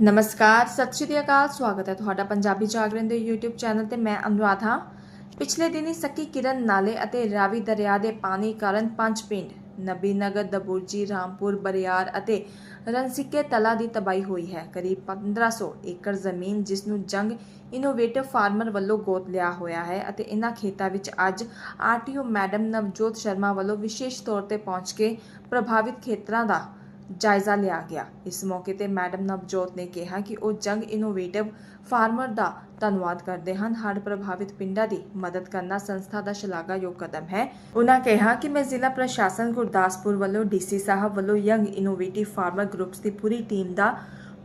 ਨਮਸਕਾਰ, ਸਤਿ ਸ਼੍ਰੀ ਅਕਾਲ, ਸਵਾਗਤ ਹੈ ਤੁਹਾਡਾ ਪੰਜਾਬੀ ਜਾਗਰਣ ਦੇ YouTube ਚੈਨਲ ਤੇ ਮੈਂ ਅਨੁਰਾਧ। ਹਾਂ ਪਿਛਲੇ ਦਿਨੀ ਸਕੀ ਕਿਰਨ ਨਾਲੇ ਅਤੇ ਰਾਵੀ ਦਰਿਆ ਦੇ ਪਾਣੀ ਕਾਰਨ ਪੰਜ ਪਿੰਡ ਨਬੀ ਨਗਰ ਦਬੁਰਜੀ ਰਾਮਪੁਰ, ਬਰਿਆਰ ਅਤੇ ਰਣਸਿੱਕੇ ਤਲਾ ਦੀ ਤਬਾਹੀ ਹੋਈ ਹੈ। ਕਰੀਬ 1500 ਏਕੜ ਜ਼ਮੀਨ ਜਿਸ ਨੂੰ ਜੰਗ ਇਨੋਵੇਟਿਵ ਫਾਰਮਰ ਵੱਲੋਂ ਗੋਤ ਲਿਆ ਹੋਇਆ ਹੈ ਅਤੇ ਇਨ੍ਹਾਂ ਖੇਤਾਂ ਵਿੱਚ ਅੱਜ ਆਰਟੀਓ ਮੈਡਮ ਨਵਜੋਤ ਸ਼ਰਮਾ ਵੱਲੋਂ ਵਿਸ਼ੇਸ਼ ਤੌਰ ਤੇ ਪਹੁੰਚ ਕੇ ਪ੍ਰਭਾਵਿਤ ਖੇਤਰਾਂ ਦਾ ਜਾਇਜ਼ਾ ਲਿਆ ਗਿਆ। ਇਸ ਮੌਕੇ ਤੇ ਮੈਡਮ ਨਵਜੋਤ ਨੇ ਕਿਹਾ ਕਿ ਉਹ ਜੰਗ ਇਨੋਵੇਟਿਵ ਫਾਰਮਰ ਦਾ ਧੰਨਵਾਦ ਕਰਦੇ ਹਨ। ਹੜ੍ਹ ਪ੍ਰਭਾਵਿਤ ਪਿੰਡਾਂ ਦੀ ਮਦਦ ਕਰਨਾ ਸੰਸਥਾ ਦਾ ਸ਼ਲਾਘਾਯੋਗ ਕਦਮ ਹੈ। ਉਹਨਾਂ ਕਿਹਾ ਕਿ ਮੈਂ ਜ਼ਿਲ੍ਹਾ ਪ੍ਰਸ਼ਾਸਨ ਗੁਰਦਾਸਪੁਰ ਵੱਲੋਂ ਡੀਸੀ ਸਾਹਿਬ ਵੱਲੋਂ ਯੰਗ ਇਨੋਵੇਟਿਵ ਫਾਰਮਰ ਗਰੁੱਪਸ ਦੀ ਪੂਰੀ ਟੀਮ ਦਾ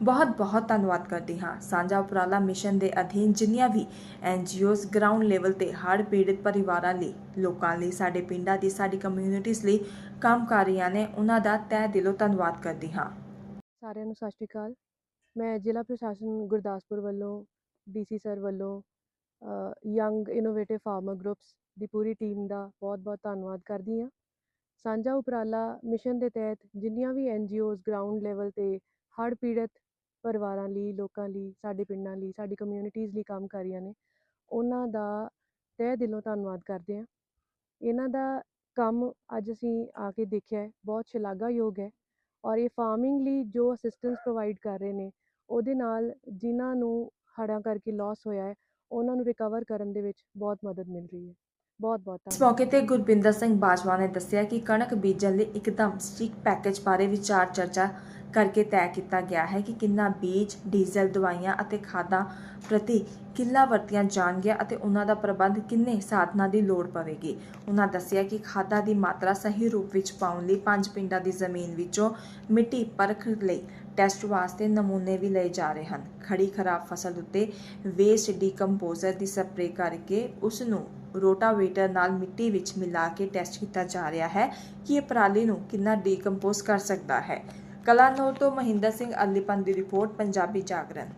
ਬਹੁਤ-ਬਹੁਤ ਧੰਨਵਾਦ ਕਰਦੀ ਹਾਂ। ਸਾਂਝਾ ਉਪਰਾਲਾ ਮਿਸ਼ਨ ਦੇ ਅਧੀਨ ਜਿੰਨੀਆਂ ਵੀ ਐਨਜੀਓਜ਼ ਗਰਾਊਂਡ ਲੈਵਲ ਤੇ ਹੜ੍ਹ ਪੀੜਿਤ ਪਰਿਵਾਰਾਂ ਲਈ, ਲੋਕਾਂ ਲਈ, ਸਾਡੇ ਪਿੰਡਾਂ ਦੀ, ਸਾਡੀ ਕਮਿਊਨਿਟੀਜ਼ ਲਈ ਕੰਮ ਕਰ ਰਹੀਆਂ ਨੇ, ਉਹਨਾਂ ਦਾ ਤਹਿ ਦਿਲੋਂ ਧੰਨਵਾਦ ਕਰਦੀ ਹਾਂ। ਸਾਰਿਆਂ ਨੂੰ ਸਤਿ ਸ਼੍ਰੀ ਅਕਾਲ। ਮੈਂ ਜ਼ਿਲ੍ਹਾ ਪ੍ਰਸ਼ਾਸਨ ਗੁਰਦਾਸਪੁਰ ਵੱਲੋਂ ਡੀਸੀ ਸਰ ਵੱਲੋਂ ਯੰਗ ਇਨੋਵੇਟਿਵ ਫਾਰਮਰ ਗਰੁੱਪਸ ਦੀ ਪੂਰੀ ਟੀਮ ਦਾ ਬਹੁਤ-ਬਹੁਤ ਧੰਨਵਾਦ ਕਰਦੀ ਹਾਂ। ਸਾਂਝਾ ਉਪਰਾਲਾ ਮਿਸ਼ਨ ਦੇ ਤਹਿਤ ਜਿੰਨੀਆਂ ਵੀ ਐਨਜੀਓਜ਼ ਗਰਾਊਂਡ ਲੈਵਲ ਤੇ ਹੜ੍ਹ ਪੀੜਤ ਪਰਿਵਾਰਾਂ ਲਈ ਲੋਕਾਂ ਲਈ ਸਾਡੇ ਪਿੰਡਾਂ ਲਈ ਸਾਡੀ ਕਮਿਊਨਿਟੀਜ਼ ਲਈ ਕੰਮ ਕਰ ਰਹੀਆਂ ਨੇ ਉਹਨਾਂ ਦਾ ਤਹਿ ਦਿਲੋਂ ਧੰਨਵਾਦ ਕਰਦੇ ਹਾਂ। ਇਹਨਾਂ ਦਾ ਕੰਮ ਅੱਜ ਅਸੀਂ ਆ ਕੇ ਦੇਖਿਆ ਬਹੁਤ ਸ਼ਲਾਘਾਯੋਗ ਹੈ ਔਰ ਇਹ ਫਾਰਮਿੰਗ ਲਈ ਜੋ ਅਸਿਸਟੈਂਸ ਪ੍ਰੋਵਾਈਡ ਕਰ ਰਹੇ ਨੇ ਉਹਦੇ ਨਾਲ ਜਿਨ੍ਹਾਂ ਨੂੰ ਹੜ੍ਹਾਂ ਕਰਕੇ ਲਾਸ ਹੋਇਆ ਹੈ ਉਹਨਾਂ ਨੂੰ ਰਿਕਵਰ ਕਰਨ ਦੇ ਵਿੱਚ ਬਹੁਤ ਮਦਦ ਮਿਲ ਰਹੀ ਹੈ। ਬਹੁਤ ਬਹੁਤ ਇਸ ਧੰਨਵਾਦ। ਮੌਕੇ ਤੇ ਗੁਰਬਿੰਦਰ ਸਿੰਘ ਬਾਜਵਾ ਨੇ ਦੱਸਿਆ ਕਿ ਕਣਕ ਬੀਜਣ ਲਈ ਇੱਕਦਮ ਸਟ੍ਰਿਕ ਪੈਕੇਜ ਬਾਰੇ ਵਿਚਾਰ ਚਰਚਾ ਕਰਕੇ ਤੈਅ ਕੀਤਾ ਗਿਆ ਹੈ ਕਿ ਕਿੰਨਾ ਬੀਜ, ਡੀਜ਼ਲ, ਦਵਾਈਆਂ ਅਤੇ ਖਾਦਾਂ ਪ੍ਰਤੀ ਕਿੱਲਾ ਵਰਤੀਆਂ ਜਾਣਗੀਆਂ ਅਤੇ ਉਹਨਾਂ ਦਾ ਪ੍ਰਬੰਧ ਕਿੰਨੇ ਸਾਧਨਾਂ ਦੀ ਲੋੜ ਪਵੇਗੀ। ਉਹਨਾਂ ਦੱਸਿਆ ਕਿ ਖਾਦਾਂ ਦੀ ਮਾਤਰਾ ਸਹੀ ਰੂਪ ਵਿੱਚ ਪਾਉਣ ਲਈ ਪੰਜ ਪਿੰਡਾਂ ਦੀ ਜ਼ਮੀਨ ਵਿੱਚੋਂ ਮਿੱਟੀ ਪਰਖ ਲਈ ਟੈਸਟ ਵਾਸਤੇ ਨਮੂਨੇ ਵੀ ਲਏ ਜਾ ਰਹੇ ਹਨ। ਖੜੀ ਖਰਾਬ ਫਸਲ ਉੱਤੇ ਵੇਸਟ ਡੀਕੰਪੋਜ਼ਰ ਦੀ ਸਪਰੇਅ ਕਰਕੇ ਉਸ ਨੂੰ ਰੋਟਾਵੇਟਰ ਨਾਲ ਮਿੱਟੀ ਵਿੱਚ ਮਿਲਾ ਕੇ ਟੈਸਟ ਕੀਤਾ ਜਾ ਰਿਹਾ ਹੈ ਕਿ ਇਹ ਪਰਾਲੀ ਨੂੰ ਕਿੰਨਾ ਡੀਕੰਪੋਜ਼ ਕਰ ਸਕਦਾ ਹੈ। ਕਲਾਨੌਰ ਤੋਂ ਮਹਿੰਦਰ ਸਿੰਘ ਅਲੀਪਨ ਦੀ ਰਿਪੋਰਟ ਪੰਜਾਬੀ ਜਾਗਰਣ।